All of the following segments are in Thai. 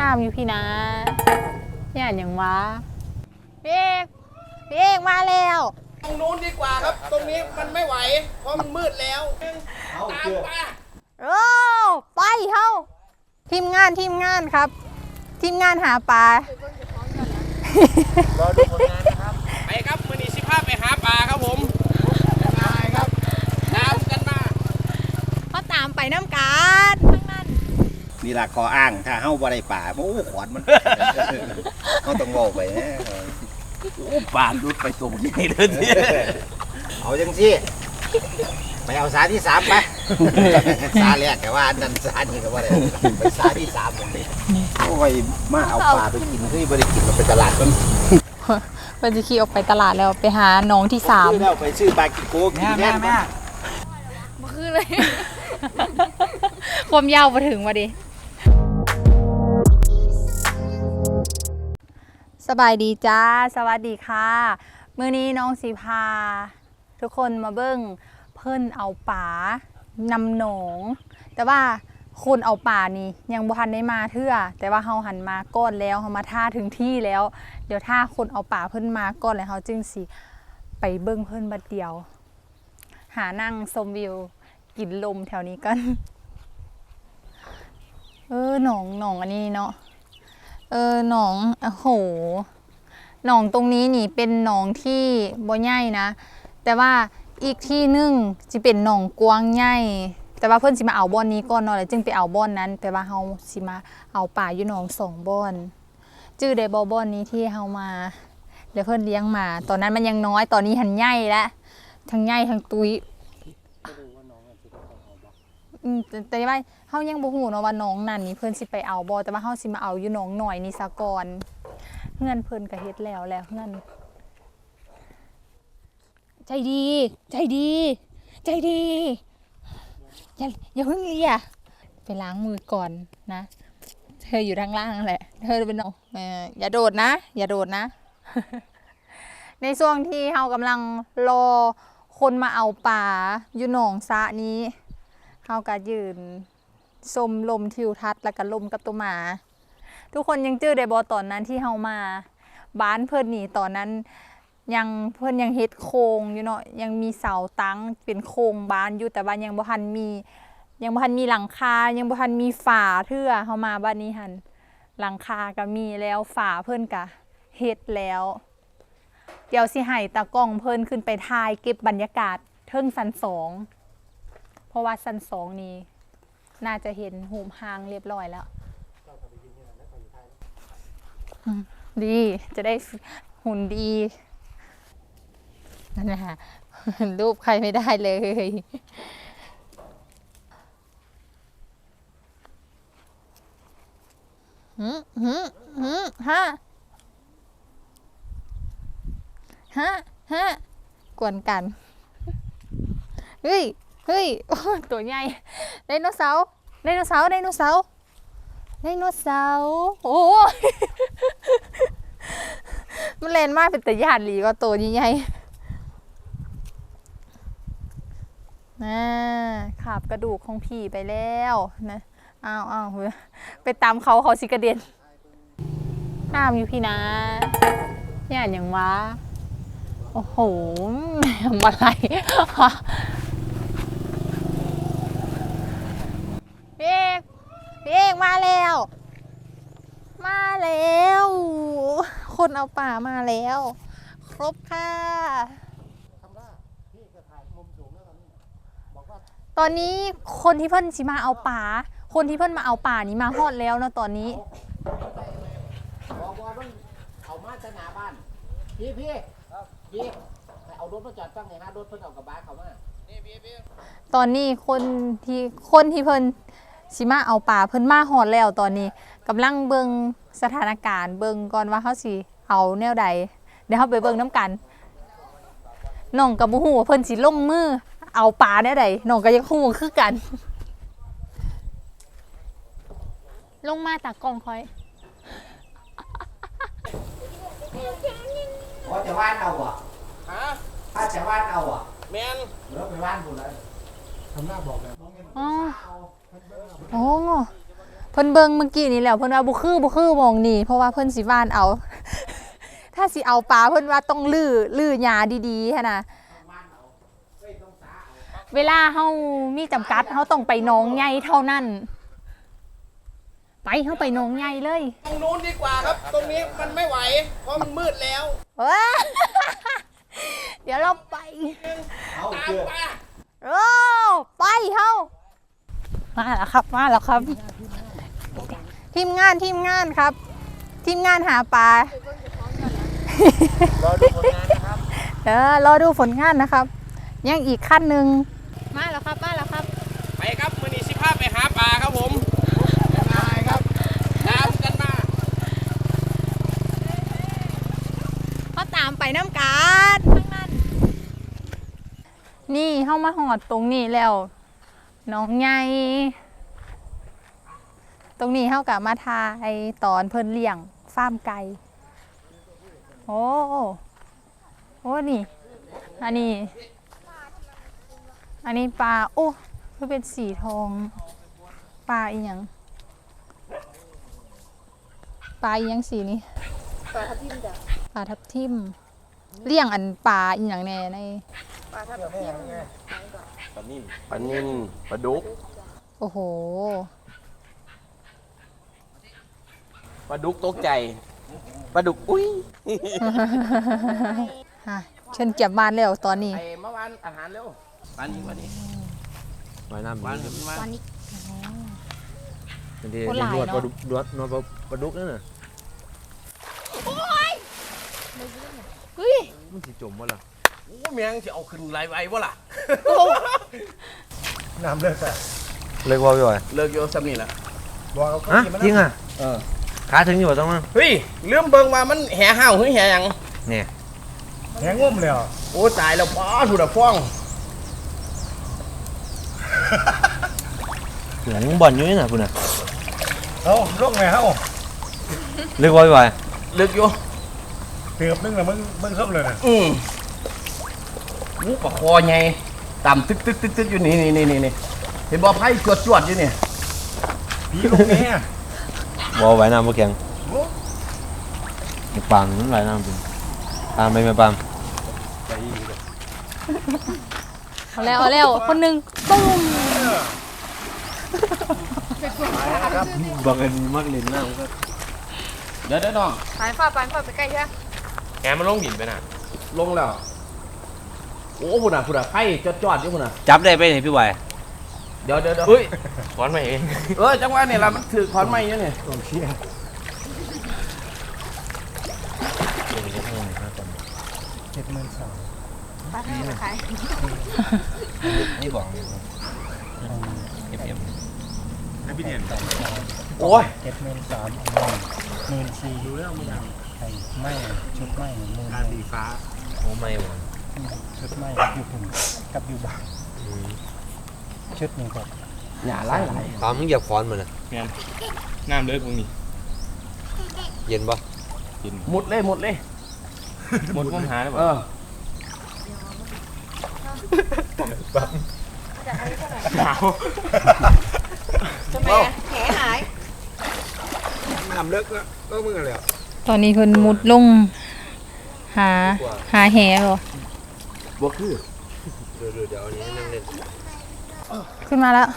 ห้ามอยู่พี่นะเนี่ยอย่างวะพี่เอกพี่เอกมาแล้วตรงนู้นดีกว่าครับ ตรงนี้มันไม่ไหว เพราะมันมืดแล้ว ตามมาโอ้ไปเฮาทีมงานทีมงานครับ ทีมงานหาปลารอดูผลงานนะครับ ไปครับมือนี้สิภาพไปหาปลาครับผมไปครับ ตามกันมาเขาตามไปน้ำกันทั้ง นั้นนี่ล่ะขออ้าง ถ้าเฮาบ่ได้ป่าโอ้ขอนมันเฮาต้องเว้าไปนะปลาลุดไปตรงนี้เลยเนี่ยเอาจังซี่ไปเอาสาที่สามไป สาแรกก็ว่าอันนั้นสานี่ก็ว่าได้ไปสาที่สามตรงนี้โอ้ยมาเอาปลาไปกินเฮ้ยบ่ได้กินเราไปตลาดกันเพื่อนจะขี่ออกไปตลาดแล้วไปหาน้องที่สามแล้วไปซื้อปลากิโกกินแน่แม่คือเลย ความยาวมาถึงมาดิ สบายดีจ้า สวัสดีค่ะ มื้อนี้น้องสีพา ทุกคนมาเบิ้งเพิ่นเอาป่านำหนอง แต่ว่าคนเอาป่านี่ยังบ่ทันได้มาเทื่อ แต่ว่าเฮาหันมาก้อนแล้วเฮามาท่าถึงที่แล้ว เดี๋ยวถ้าคนเอาป่าเพิ่นมาก้อนแล้วเฮาจึงสิไปเบิ้งเพิ่นบัดเดียว หานั่งชมวิวกินลมแถวนี้กัน เออหนองหนองอันนี้เนาะ เออหนองโอ้โหหนองตรงนี้นี่เป็นหนองที่บ่ใหญ่นะ แต่ว่าอีกที่หนึงจะเป็นหนองกว้างใหญ่แต่ว่าเพิ่อนสิมาเอาบ่อนนี้ก่อนเนาะแล้วจึงไปเอาบ่อนนั้นแต่ว่าเฮาสิมาเอาป่าอยู่หนองสองบ่อนจื้อได้บ่บ่อนนี้ที่เฮามาเดี๋ยวเพิ่อนเลี้ยงมา ตอนนั้นมันยังน้อยตอนนี้หันใหญ่แล้วทั้งใหญ่ทั้งตุย อืมแต่แต่ว่าเฮายังบ่ฮู้เนาะว่าน้องนั่นนี่เพิ่นสิไปเอาบ่แต่ว่าเฮาสิมาเอาอยู่น้องหน่อยนี่ซะก่อนเงินเพิ่นก็เฮ็ดแล้วแล้วเงินใจดี ใจดี ใจดี อย่าอย่าเพิ่งเลียไปล้างมือก่อนนะ เธออยู่ทางล่างแหละ เธอเป็นน้องเอ่ออย่าโดดนะ อย่าโดดนะ ในช่วงที่เฮากำลังรอคนมาเอาป่าอยู่หนองสะนี้ เขาก็ยืนชมลมทิวทัศน์แล้วก็ลมกับตัวหมา ทุกคนยังจื้อได้บอตอนนั้นที่เฮามา บ้านเพิ่นนี่ตอนนั้นยังเพิ่นยังเฮ็ดโครงอยู่เนาะยังมีเสาตั้งเป็นโครงบ้านอยู่แต่ว่านยังบ่ทันมี ยังบ่ทันมีหลังคา ยังบ่ทันมีฝาเทื่อเฮามาบ้านนี้หันหลังคาก็มีแล้วฝาเพิ่นก็เฮ็ดแล้ว เดี๋ยวสิให้ตากล้องเพิ่นขึ้นไปถ่ายเก็บบรรยากาศเทิงสันสอง เพราะว่าชั้นสองนี้ น่าจะเห็นหูมหางเรียบร้อยแล้ว ดีจะได้หุ่นดีนั่นนะรูปใครไม่ได้เลย หืมหืมหืมฮะฮะฮะกวนกัน เฮ้ย เฮ้ยโตัวใหญ่ไดโนเสาร์ไดโนเสาร์ไดโนเสาร์ไดโนเสาร์โอ้มันเล่นมากเป็นแต่ยานหลีก็ตัวใหญ่ๆน่าขาบกระดูกของผีไปแล้วนะอ้าวอ้าวไปตามเขาเขาสิกระเด็นน้ำอยู่พี่นะเนี่ยอย่างวะโอ้โหทำอะไร พี่เอกพี่ เอกมาแล้ว มาแล้ว คนเอาป่ามาแล้ว ครบค่ะ ตอนนี้คนที่เพิ่นสิมาเอาป่า คนที่เพิ่นมาเอาป่านี้มาฮอดแล้วเนาะตอนนี้ บอกว่ามันเอามาจะหน้าบ้าน พี่พี่พี่ไปเอารถมาจอดตั้งไหนฮะรถเพิ่นเอากระบะเขามานี่พี่พี่ตอนนี้คนที่คนที่เพิ่น สิมาเอาป่าเพิ่นมาฮอดแล้วตอนนี้กำลังเบิ่งสถานการณ์เบิ่งก่อนว่าเขาสิเอาแนวใดเดี๋ยวเราไปเบิ่งน้ำกันน้องกับบ่ฮู้ว่าเพิ่นสิลงมือ เอาป่าแนวใดน้องก็ยังฮู้คือกัน ลงมาตากกล้องคอยอ๋อจะว่านเอาอะฮะถ้าจะว่านเอาอะแมน เดี๋ยวไปว่านบุญเลยอ๋อ โอ้เพิ่นเบิ่งเมื่อกี้นี้แล้วเพิ่นว่าบ่คือบ่คือหมองนี่เพราะว่าเพิ่นสิว่านเอา ถ้าสิเอาปลาเพิ่นว่าต้องลื้อลื้อหญ้าดีๆหั่นน่ะเวลาเฮามีจำกัดเฮาต้องไปหนองใหญ่เท่านั้น ไปเฮาไปหนองใหญ่เลย ตรงนู้นดีกว่าครับ ตรงนี้มันไม่ไหว เพราะมันมืดแล้วเว้ยเดี๋ยวเราไปเอาตามเกือไปโอ้ไปเฮา มาแล้วครับมาแล้วครับ ทีมงานทีมงานครับ ทีมงานหาปลารอดูผลงานนะครับเดี๋ยวรอดูผลงานนะครับ ยังอีกขั้นหนึ่งมาแล้วครับมาแล้วครับ ไปครับมือนี้สิภาพไปหาปลาครับผมได้ครับตามกันมาเขาตามไปน้ำการทั้งนั้นนี่เข้ามาหอดตรงนี้แล้ว น้องใหญ่ตรงนี้เข้ากับมาทาไอตอนเพิ่นเลี้ยงฟาร์มไก่โอ้โอ้นี่ อันนี้ อันนี้ปลาโอ้มันเป็นสีทองปลาอีหยังปลาอีหยังสีนี้ปลาทับทิมจ้ะปลาทับทิมเลี้ยงอันปลาอีหยังแน่ในปลา นิ่มปลานิ่มปลาดุกโอ้โห ปลาดุกตกใจปลาดุกอุ้ยฮะเชิญเก็บบ้านแล้วตอนนี้ ไอ้เมื่อวานอาหารเร็วปลานิ่มวันนี้ไว้น้ำวานขึ้นมาวันนี้เป็นที่โคตรหลายนวดเนอะปลาดุกนวดนวดปลาดุกนั่นน่ะเฮ้ยมันสิจมวะล่ะโอ้เมียงจะเอาขึ้นไรไว้วะล่ะ น้ำเลิกแต่เล็กว่าพี่บอยเลิกโยสำนี่ละบอกเขาฮะกินมันจริงอะเออขาถึงอยู่บ่ต้องมั้งเฮ้ยเรื่องเบิ่งว่ามันแห่ห้าวหรือแห่หยังเนี่ยแหงงมเลยเหรอโอ้ตายแล้วป้าถูดฟ้องหลังบ่อนอยู่นี่น่ะคุณน่ะเอาลงไงเฮาเล็กว่าพี่บอยเลิกโยเตือบนึงละมึงมึงเข้าเลยนะอืมวูปะคอไง ต่ำตึกตึกตึกตึกอยู่นี่นี่นี่นี่เห็นบ่ไพ่จวดจวดอยู่นี่ผีลงแน่บ่ไว้น้ำบ่แข็งปามมันไว้น้ำเป็นปามไปไหมปามเอาแล้วเอาแล้วคนหนึ่งตุ้มบังเอิญมักเล่นน้ำก็เดี๋ยวเดี๋ยวน้องสายฟ้าปานฟ้าไปใกล้ใช่แกมันลงหินไปน่ะลงแล้ว โอ้พุ่นอะพุ่นอะไพ่จอดจอดอยู่พุ่นอะจับได้ไปไหนพี่บอยเดี๋ยวเดี๋ยวเดี๋ยวเฮ้ยถอนมาเองเออจังหวะนี่ละมันถือขอนไม้อยู่นี่ต้องเชียร์เจ็ดหมื่นสองปลาทำขายนี่บอกเอฟเอฟโอ้ยเจ็ดหมื่นสามหมื่นสี่ดูแล้วมันไข่ไหม้ชุดไหม้หมื่นหนึ่งสีฟ้าโอ้ไม่หวาน ชุดไหม้อยู่ถึงกับอยู่บ้านชุดหนึ่งกับอย่าไล่ไล่ปามมึงเหยียบคอนมันน่ะน้ำเลิกมึงนี่เย็นปะมุดเลยมุดเลยหมดความหาแล้วเอบ่อทำไมแหหายน้ำเลิกแล้วก็มึงอะไรอะตอนนี้เพิ่นมุดลง หาหาแหเหรอ บ่คือเดี๋ยวเดี๋ยวเดี๋ยวอันนี้ให้นั่งเล่นขึ้นมาแล้ว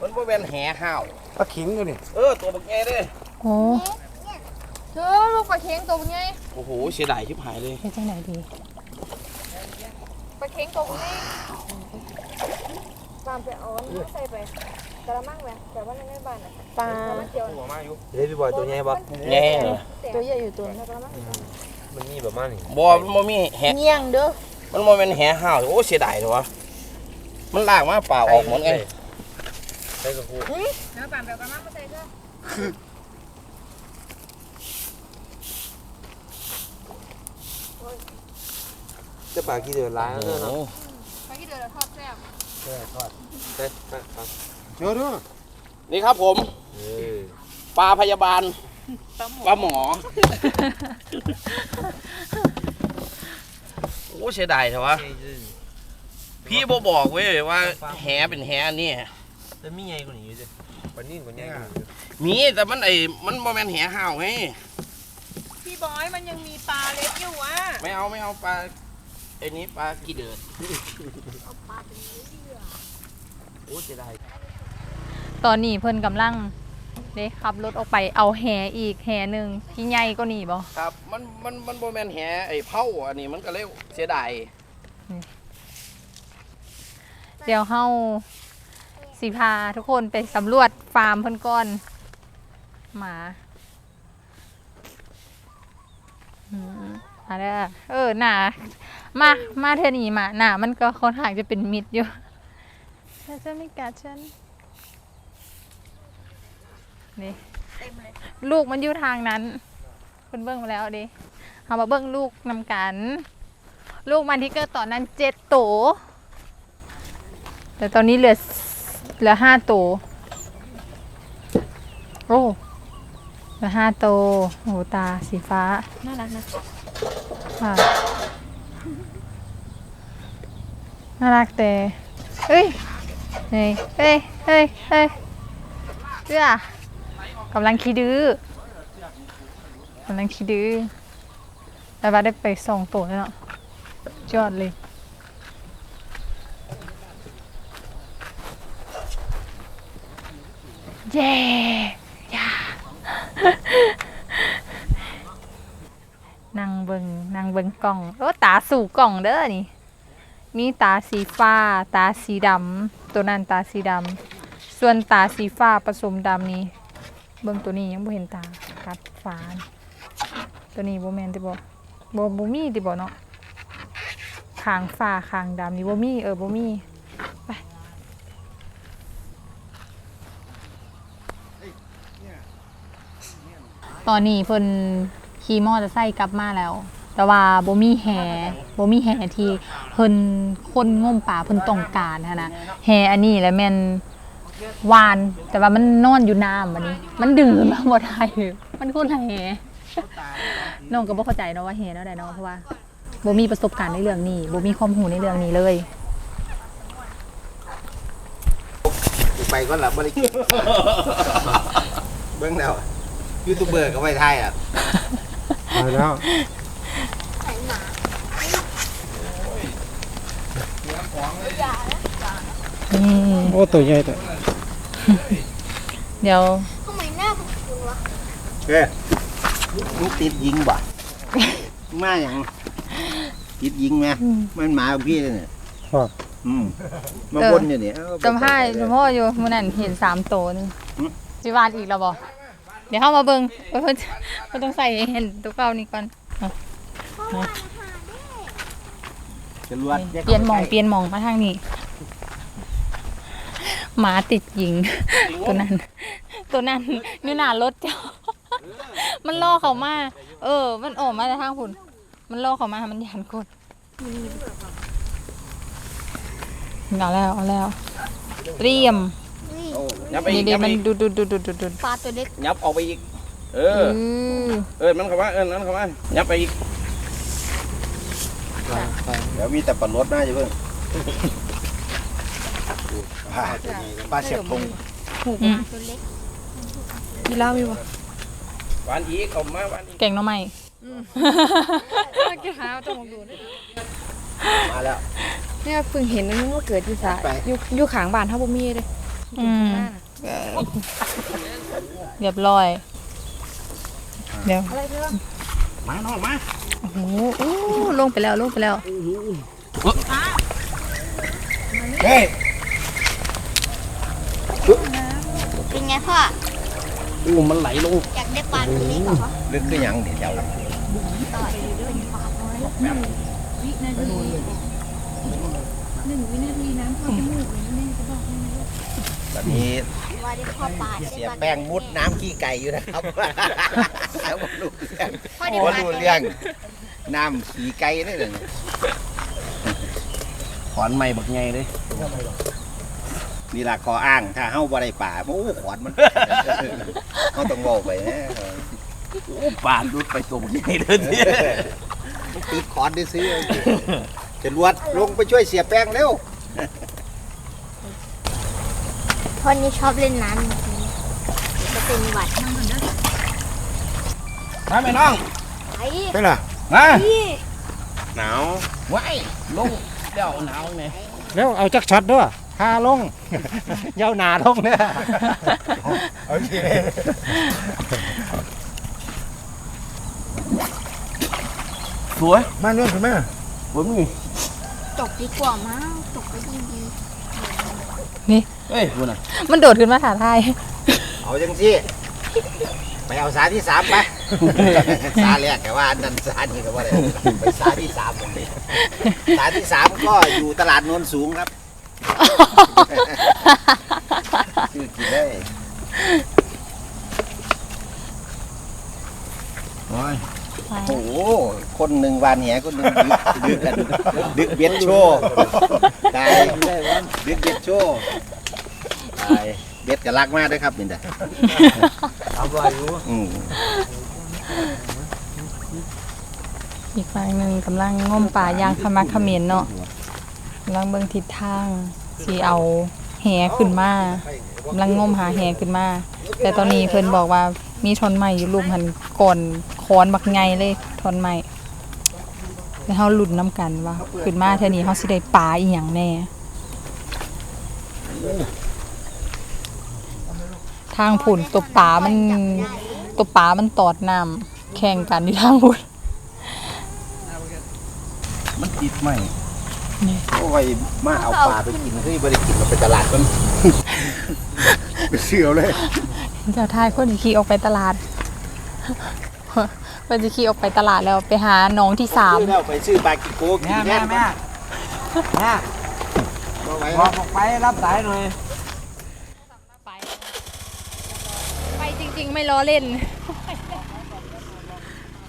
มันบ่เป็นแห่ห้าวปลาขิงอยู่นี่เออตัวบักแกเด้โอ้เธอลูกปลาเค็งตัวไงโอ้โหเสียดายชิบหายเลยเป็นจังไหนดีปลาเค็งตัวไงตามไปเอาอันนี้ใส่ไปกระมังไหมแต่ว่าในแม่บ้านอะปลามันเจียวเฮ้ยพี่บอยตัวใหญ่ปะแง่ตัวใหญ่อยู่ตัวในกระมัง มันมีแบบมานี่บ่มันบ่มีแห่เงี้ยงเด้อมันบ่เป็นแห่ห้าวโอ้เสียดายเลยวะมันลากมาเปล่าออกหมดไงใช่กับกูแล้วปามไปเอากระมังมาใส่เถอะจะปลากี่เดือนล้างแล้วโอ้เนาะโหไปที่เดือดทอดแซ่บใช่ไปไปไปเจอด้วยนี่ครับผมเออปลาพยาบาล ปลาหมอ โอ้เสียดายเถอะวะ พี่บ่บอกเว้ยว่าแหเป็นแหอันนี้แต่มีไงกว่านี้อยู่ดิปานนี้กว่านี้มีแต่มันไอ้มันโมเมนแหห่าวไงพี่บอยมันยังมีปลาเล็กอยู่อะไม่เอาไม่เอาปลาไอ้นี้ปลากีเดือดโอ้เสียดายตอนนี้เพิ่นกำลัง เด้ขับรถออกไปเอาแหอีกแหหนึ่งที่ใหญ่ก็นี่บ่ครับมันมันมันโมเมนแหไอ้เผาอันนี้มันก็เลยเสียดายเดี๋ยวเฮาสิพาทุกคนไปสำรวจฟาร์มเพิ่นก่อนหมาอืมมาเด้อเออหนามามาเธอนี่มาหนามันก็ค่อนข้างจะเป็นมิดอยู่แต่จะไม่กัดฉัน นี่ลูกมันอยู่ทางนั้นคุณเบิ้งมาแล้วดิเอามาเบิ้งลูกนำกัน ลูกมันที่เกิดตอนนั้นเจ็ดโตวแต่ตอนนี้เหลือเหลือห้าโตวโอ้เหลือห้าโตวโอ้ตาสีฟ้า น่ารักนะค่ะน่ารักแต่เฮ้ยเฮ้ยเฮ้ยเฮ้ยเฮ้ยเจ้า กำลังขี้ดื้อกำลังขี้ดื้อแต่ว่าได้ไปส่องตัวแล้วเนาะยอดเลยเย้ย่านั่งเบิงนั่งเบิงกล่องโอ้ตาสู่กล่องเด้อนี่ มีตาสีฟ้า ตาสีดำตัวนั้นตาสีดำส่วนตาสีฟ้าผสมดำนี่ เบิ่งตัวนี้ยังบ่เห็นตากัดฝานตัวนี้บ่แม่นติบ่บ่บ่มีติบ่เนาะคางฟ้าคางดำนี่บ่มีเออบ่มีไปตอนนี้เพิ่นขี่มอเตอร์ไซค์กลับมาแล้ว แต่ว่าบ่มีแห่บ่มีแห่ที่เพิ่นคนงมป่าเพิ่นต้องการหันนะแห่อันนี้แหละแม่น วาน แต่ว่ามันนอนอยู่น้ำบัดนี้ มันดื่มมาบ่ได้มันคนละแห่น้องก็บ่เข้าใจเนาะว่าแห่แนวใดเนาะเพราะว่าบ่มีประสบการณ์ในเรื่องนี้บ่มีความรู้ในเรื่องนี้เลยไปก็หลับบ่ได้กินเบิ่งแล้วยูทูบเบอร์ก็ไว้ทายอะมาแล้วนี่โอ้ตัวใหญ่แต่ เดี๋ยวเอ้ยมึงติดยิงบ่มาหยังติดยิงไหมมันหมาของพี่เลยเนี่ยครับ อืมมาวนอยู่นี่เอ้าจำให้หลวงพ่ออยู่มื้อนั้นเห็นสามโตวหนึงหืมสิวาดอีกแล้วบ่เดี๋ยวเข้ามาเบิ่งเพิ่นเพิ่นต้องใส่ให้เห็นตัวเก่านี่ก่อนจรวดเปลี่ยนหมองเปลี่ยนหมองมาทางนี้ หมาติดหญิง ตัวนั้น ตัวนั้นอยู่หน้ารถเจ้า มันล่อเขามา เออ มันออกมาจากทางพุ่น มันล่อเขามา มันยันกดเอาแล้วเอาแล้ว เตรียมโอ้ยับไปอีนี่กเดี๋ยัยบวไปมันอีกดูดูดูดูดูดูปลาตัวเล็กยับออกไปอีก เอเออ อเออมันเข้ามาเออนั้นเข้ามายับไปอีก เดี๋ยวมีแต่ปลาลดหน้าอยู่เพิ่ง ปลาปลาเสียบพงอืมมีเหล้ามีวะหวานอีกออกมาหวานอีกเก่งเน้องใหม่แกหาต้องมองดูนะมาแล้ว เนี่ยเพิ่งเห็นมันเมื่อเกิดที่สายไป อยู่อยู่ขางบ้านเท่าบ่มีเลยอืมเรียบร้อย เดี๋ยวอะไรเพื่อนมาน้องมาโอ้โหอู้ลงไปแล้วลงไปแล้ว เฮ้ย เป็น ไงพ่ออู้มันไหลลงอยากได้ปลาตัวเล็กเหรอลึกคือหยังเดี๋ยวเดี๋ยวต่อยเป็นปลาน้อยหนึ่งวินาทีหนึ่งวินาทีน้ำเข้าจมูกเลยแม่จะบอกให้นะตอนนี้ว่าได้พ่อปลาได้เสียปลาแป้งมุดน้ำขี้ไก่อยู่นะครับแล้วมาดูเรื่องพ่อได้มาปลาดูตัวเรื่เล็อกงน้ำขี้ไก่นี่เลยขอนไม้บักใหญ่เลย นี่ล่ะขออ้างถ้าเฮาบ่ได้ป่าโอ้ขอนมันเฮาต้องบอกไปนะโอ้ปานรุดไปตัวบักใหญ่เลยเนี่ยติดขอนได้ซื้อจรวดลงไปช่วยเสียแป้งเร็วเพราะนี่ชอบเล่นน้ำจริงๆจะเป็นหวัดมาไหมน้องไปไปล่ะมาพี่หนาวไว้ลงเดี๋ยวหนาวไงแล้วเอาจักช็อตด้วย พาลงยาวหนาลงเนี่ยโอเคสวยมาเรื่องคุณแม่ผมนี่ตกดีกว่ามั้งตกก็ยิ่งดีเฮ้ยคุณอะมันโดดขึ้นมาถ่าทายเอาจังซี่ไปเอาสาที่สามไปสาแรกแต่ว่าอันนั้นสานี่ก็ว่าได้ไปสาที่สามผมสาที่สามก็อยู่ตลาดโนนสูงครับ ชื่อกินได้โอ้ยโอ้โหคนหนึ่งวานแหคนหนึ่งดึกดึกกันดึกเบียดโชว์ตายดึกเบียดโชว์ตายเบียดกับรักมากด้วยครับนี่เด้อทำไรอยู่อืมอีกฝั่งหนึ่งกำลังง่มป่ายางขมักเขมิ้นเนาะกำลังเบิ่งทิศทาง สีเอาแหขึ้นมากำลังงมหาแหขึ้นมา แต่ตอนนี้เพิ่นบอกว่ามีทอนใหม่อยู่ลุมหันก่อนคอนบักไงเลยทอนใหม่แล้วเฮาลุ้นน้ำกันว่าขึ้นมาเท่านี้เฮาสิได้ปลาอีหยังแน่ ทางผุ่นตัวปลามันตัวปลามันตอดน้ำแข่งกันที่ทางผุ่นมันติดไหม โอ้ยมาเอาปลาไปกินเฮ้ยบริกินเราไปตลาดกันไปเชื่อเลยเจ้าทายคนสิขี่ออกไปตลาดเพิ่นจะขี่ออกไปตลาดแล้วไปหาน้องที่สามแล้วไปซื้อปลากิโกกินแม่แม่แม่แม่บ่ไหวบอกออกไปรับสายหน่อยไปไปจริง ๆ ไม่ล้อเล่น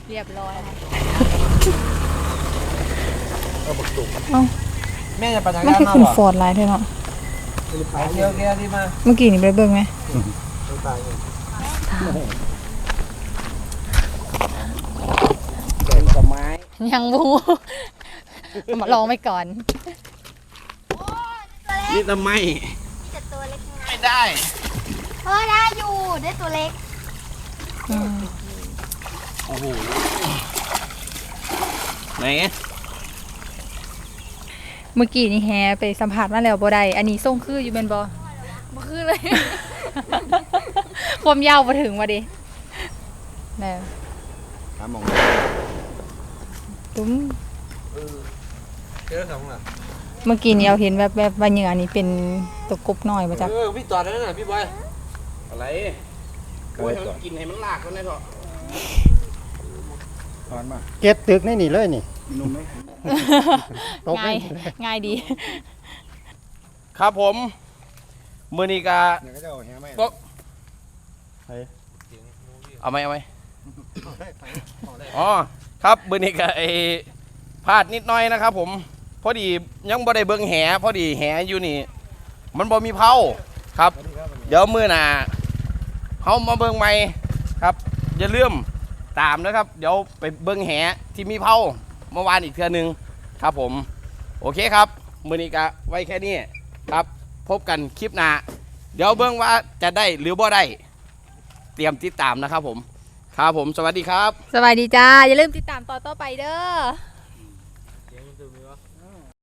เรียบร้อย แล้วแม่จะปั่นจักรมันยานคือมาขึ้นบ่ฟอร์ดไลน์ด้วยเนาะไปเที่ยวเที่ยวที่มาเมื่อกี้นี่ไปเบิ่งไหมยังบูมาลองไปก่อนนี่ทำไมแต่ตัวเล็กนะไม่ได้เออได้อยู่ได้ตัวเล็กไหน เมื่อกี้นี่แฮไปสัมผัสมาแล้วบ่ได้ อันนี้ส่งคืออยู่เป็นบ่บ่คือเลย ความยาวมาถึงมาดิแล้วถามหมองตุ้มเที่ยวสองล่ะเมื่อกี้นี่เอาเห็นแบบแบบว่าเหยื่อนี่เป็นตัวกบน้อยมาจากเออพี่จอดแล้วน่ะพี่บอยอะไรโอ้ยให้มันกินให้มันลากกันได้เถอะถอนมาเก็บตึกนี่นี่เลยนี่ นุ่มไหมตกง่ายง่ายดี ครับผม มือนี้กาเดี๋ยวก็จะเอาแหไหมก็เอาไหมเอาไหมอ๋อครับมือนี้กาไอพลาดนิดหน้อยนะครับผม พอดียังบ่ได้เบิ่งแห พอดีแหอยู่นี่ มันบ่มีเผาครับ เดี๋ยวมือหน้าเฮามาเบิ่งใหม่ครับ อย่าลืมตามนะครับ เดี๋ยวไปเบิ่งแหที่มีเผา เมื่อวานอีกเทื่อหนึงครับผม โอเคครับ มือนี้ก็ไว้แค่นี้ครับ พบกันคลิปหน้า เดี๋ยวเบื้องว่าจะได้หรือบ่ได้ เตรียมติดตามนะครับผม ครับผม สวัสดีครับ สวัสดีจ้า อย่าลืมติดตามต่อนต่อไปเด้อ